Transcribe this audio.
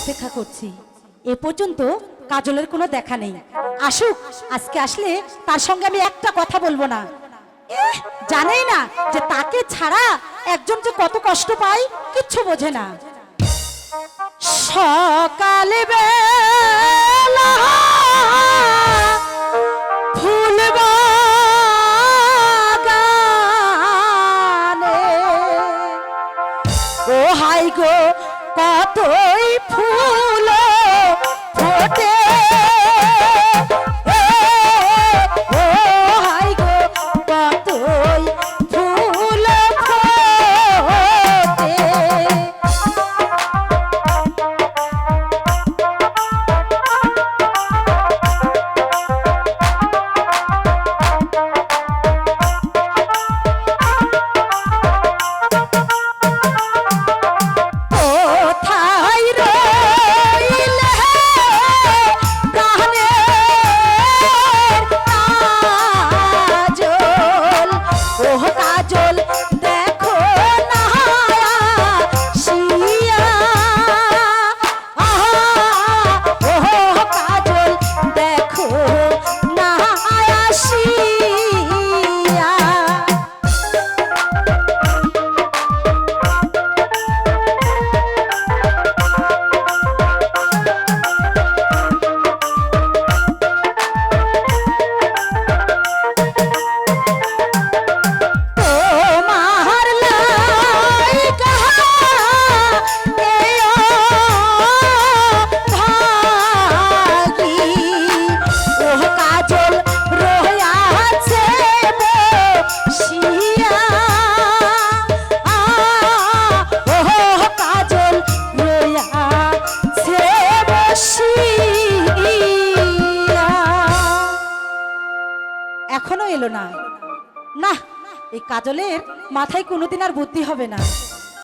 অপেক্ষা করছি। এ পর্যন্ত কাজলের কোনো দেখা নেই। আসুক, আজকে আসলে তার সঙ্গে আমি একটা কথা বলব না। জানেই না যে তাকে ছাড়া একজন যে কত কষ্ট পায়, কিচ্ছু বোঝে না। সকালে বেলা ও হাই গো এখনও এলো না। না এই কাজলের মাথায় কোনোদিন আর বুদ্ধি হবে না।